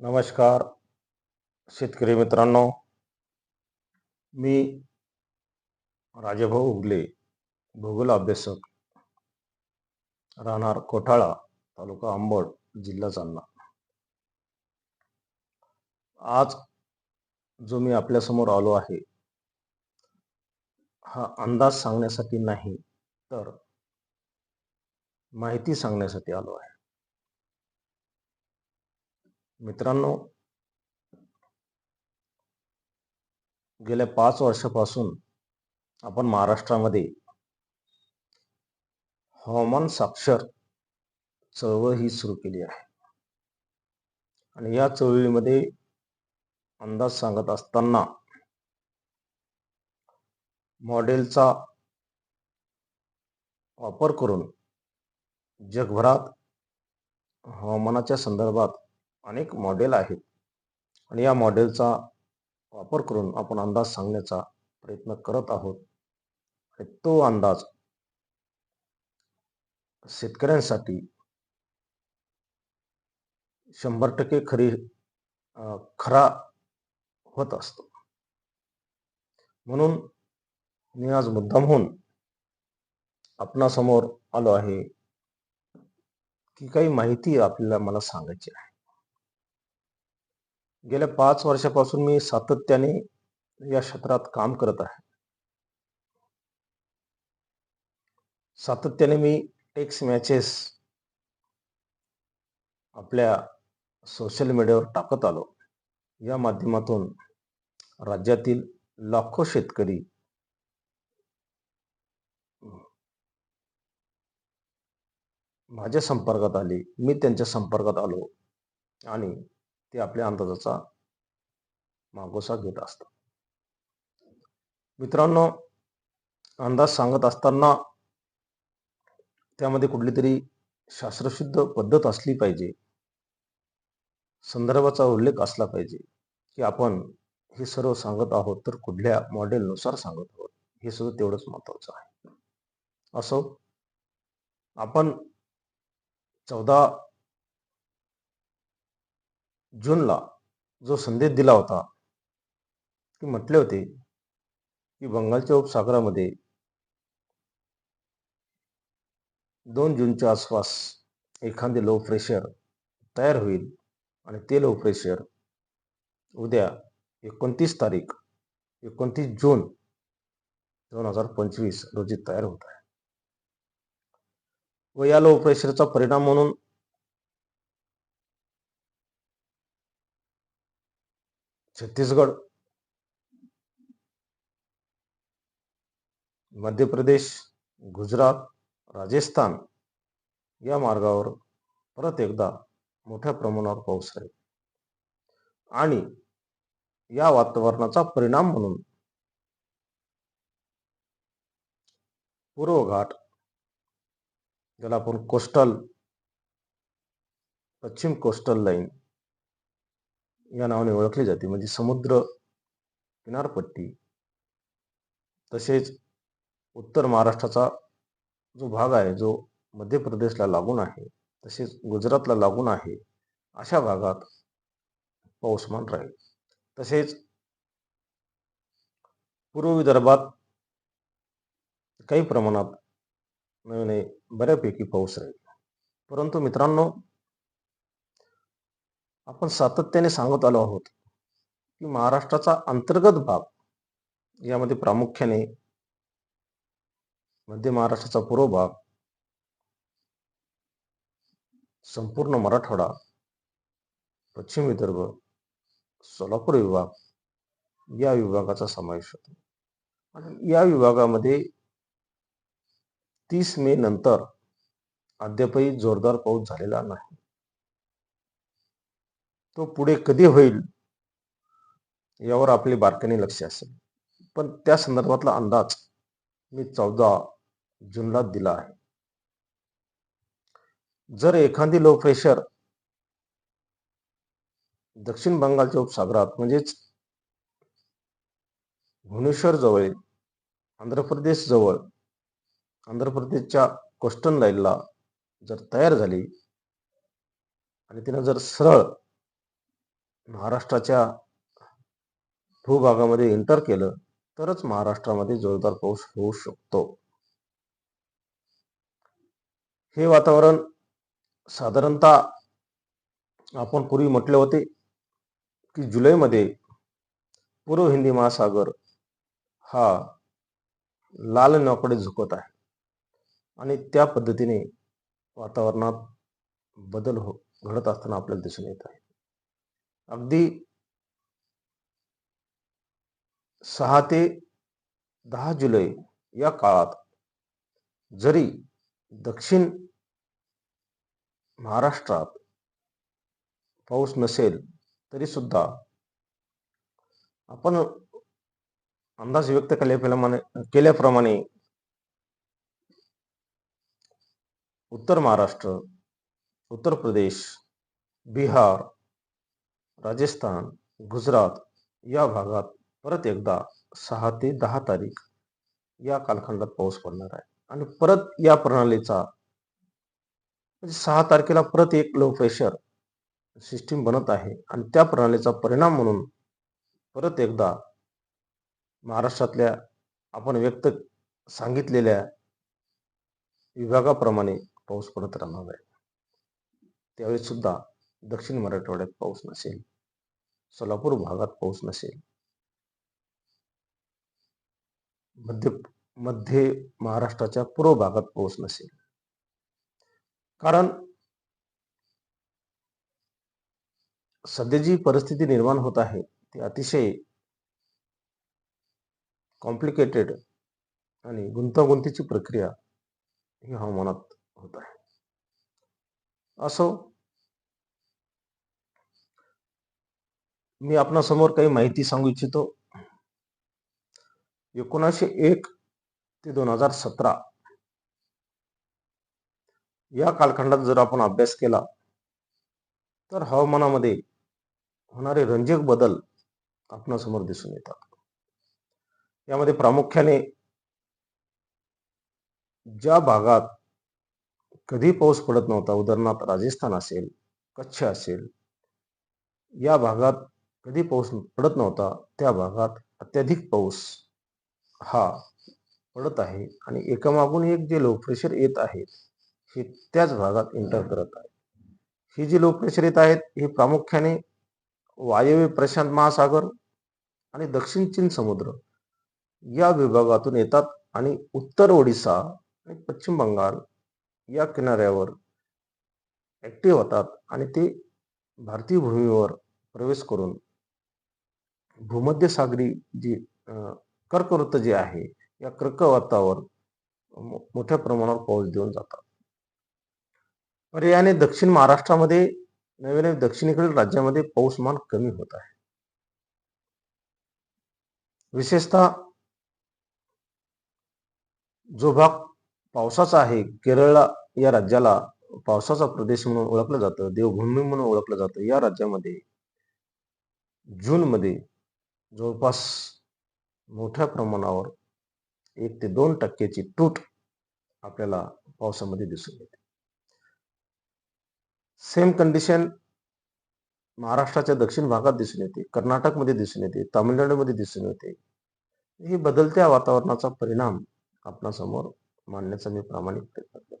नमस्कार शेतकरी मित्रांनो. मी राजेभाऊ उगले भूगोल अभ्यासक राहणार कोठाळा तालुका अंबड जिल्हा जालना. आज जो मी आपल्यासमोर आलो आहे हा अंदाज सांगण्यासाठी नाही तर माहिती सांगण्यासाठी आलो आहे. मित्रांनो गेल्या पाच वर्षापासून आपण महाराष्ट्रामध्ये हवामान साक्षर चळवळ ही सुरू केली आहे. आणि या चळवळीमध्ये अंदाज सांगत असताना मॉडेलचा वापर करून जगभरात हवामानाच्या संदर्भात अनेक मॉडेल आहेत. आणि या मॉडेलचा वापर करून आपण अंदाज सांगण्याचा प्रयत्न करत आहोत. आणि तो अंदाज शेतकऱ्यांसाठी शंभर टक्के खरी खरा होत असतो. म्हणून मी आज मुद्दाम होऊन आपणासमोर आलो आहे. की काही माहिती आपल्याला मला सांगायची आहे. गेल्या पाच वर्षापासून मी सातत्याने या क्षेत्रात काम करत आहे. सातत्याने मी टेक्स मॅचेस आपल्या सोशल मीडियावर टाकत आलो. या माध्यमातून राज्यातील लाखो शेतकरी माझ्या संपर्कात आले मी त्यांच्या संपर्कात आलो आणि ते आपल्या अंदाजाचा मागोसा घेत असतात. मित्रांनो अंदाज सांगत असताना त्यामध्ये कुठली तरी शास्त्रशुद्ध पद्धत असली पाहिजे. संदर्भाचा उल्लेख असला पाहिजे की आपण हे सर्व सांगत आहोत तर कुठल्या मॉडेलनुसार सांगत आहोत हे सुद्धा तेवढंच महत्वाचं आहे. असो आपण चौदा जूनला जो संदेश दिला होता ते म्हटले होते की बंगालच्या उपसागरामध्ये दोन जूनच्या आसपास एखादे लो प्रेशर तयार होईल आणि ते लो प्रेशर उद्या एकोणतीस तारीख एकोणतीस जून दोन हजार पंचवीस रोजी तयार होत आहे. व या लो प्रेशरचा परिणाम म्हणून छत्तीसगड मध्य प्रदेश गुजरात राजस्थान या मार्गावर परत एकदा मोठ्या प्रमाणावर पाऊस राहील आणि या वातावरणाचा परिणाम म्हणून पूर्व घाट ज्याला आपण कोस्टल पश्चिम कोस्टल लाईन या नावाने ओळखली जाते. म्हणजे समुद्र किनारपट्टी तसेच उत्तर महाराष्ट्राचा जो भाग आहे जो मध्य प्रदेशला लागून आहे तसेच गुजरातला लागून आहे अशा भागात पाऊसमान राहील. तसेच पूर्व विदर्भात काही प्रमाणात नवीन बऱ्यापैकी पाऊस राहील. परंतु मित्रांनो आपण सातत्याने सांगत आलो आहोत की महाराष्ट्राचा अंतर्गत भाग यामध्ये प्रामुख्याने मध्य महाराष्ट्राचा पूर्व भाग संपूर्ण मराठवाडा पश्चिम विदर्भ सोलापूर विभाग या विभागाचा समावेश होतो. आणि या विभागामध्ये तीस मे नंतर अद्यापही जोरदार पाऊस झालेला नाही. तो पुढे कधी होईल यावर आपले बारकाने लक्ष असेल. पण त्या संदर्भातला अंदाज मी चौदा जूनला दिला आहे. जर एखादी लो प्रेशर दक्षिण बंगालच्या उपसागरात म्हणजेच भुवनेश्वर जवळ आंध्र प्रदेश जवळ आंध्र प्रदेशच्या कोस्टन लाईनला जर तयार झाली आणि तिनं जर सरळ महाराष्ट्राच्या भूभागामध्ये एंटर केलं तरच महाराष्ट्रामध्ये जोरदार पाऊस होऊ शकतो. हे वातावरण साधारणतः आपण पूर्वी म्हटले होते की जुलैमध्ये पूर्व हिंदी महासागर हा लाल नावाकडे झुकत आहे आणि त्या पद्धतीने वातावरणात बदल हो घडत असताना आपल्याला दिसून येत आहे. अगदी सहा ते दहा जुलै या काळात जरी दक्षिण महाराष्ट्रात पाऊस नसेल तरी सुद्धा आपण अंदाज व्यक्त केल्याप्रमाणे केल्याप्रमाणे उत्तर महाराष्ट्र उत्तर प्रदेश बिहार राजस्थान गुजरात या भागात परत एकदा सहा ते दहा तारीख या कालखंडात पाऊस पडणार आहे. आणि परत या प्रणालीचा म्हणजे सहा तारखेला परत एक लो प्रेशर सिस्टीम बनत आहे आणि त्या प्रणालीचा परिणाम म्हणून परत एकदा महाराष्ट्रातल्या आपण व्यक्त सांगितलेल्या विभागाप्रमाणे पाऊस पडत राहणार आहे. त्यावेळी सुद्धा दक्षिण मराठवाड्यात पाऊस नसेल सोलापूर भागात पाऊस नसेल मध्य मध्य महाराष्ट्राच्या पूर्व भागात पाऊस नसेल. कारण सध्या जी परिस्थिती निर्माण होत आहे ती अतिशय कॉम्प्लिकेटेड आणि गुंतागुंतीची प्रक्रिया ही हवामानात होत आहे. असो मी आपणासमोर काही माहिती सांगू इच्छितो. एकोणीसशे एक ते दोन हजार सतरा. या कालखंडात जर आपण अभ्यास केला तर हवामानामध्ये होणारे रंजक बदल आपणासमोर दिसून येतात. यामध्ये प्रामुख्याने ज्या भागात कधी पाऊस पडत नव्हता उदाहरणार्थ राजस्थान असेल कच्छ असेल या भागात कधी पाऊस पडत नव्हता त्या भागात अत्याधिक पाऊस हा पडत आहे. आणि एकामागून एक जे लो प्रेशर येत आहेत हे त्याच भागात एंटर करत आहे. ही जी लो प्रेशर येत आहेत हे प्रामुख्याने वायव्य प्रशांत महासागर आणि दक्षिण चीन समुद्र या विभागातून येतात आणि उत्तर ओडिसा आणि पश्चिम बंगाल या किनाऱ्यावर ॲक्टिव्ह होतात आणि ते भारतीय भूमीवर प्रवेश करून भूमध्य सागरी जी कर्कवृत्त जे आहे या कर्कवृत्तावर मोठ्या प्रमाणावर पाऊस देऊन जातात. पर्यायाने दक्षिण महाराष्ट्रामध्ये नवे नवे दक्षिणेकडील राज्यामध्ये पाऊसमान कमी होत आहे. विशेषतः जो भाग पावसाचा आहे केरळला या राज्याला पावसाचा प्रदेश म्हणून ओळखलं जातं देवभूमी म्हणून ओळखलं जातं या राज्यामध्ये जून मध्ये जवळपास मोठ्या प्रमाणावर एक ते दोन टक्क्याची तूट आपल्याला पावसामध्ये दिसून येते. सेम कंडिशन महाराष्ट्राच्या दक्षिण भागात दिसून येते कर्नाटकमध्ये दिसून येते तामिळनाडूमध्ये दिसून येते. ही बदलत्या वातावरणाचा परिणाम आपणासमोर मांडण्याचा मी प्रामाणिक प्रयत्न करतो.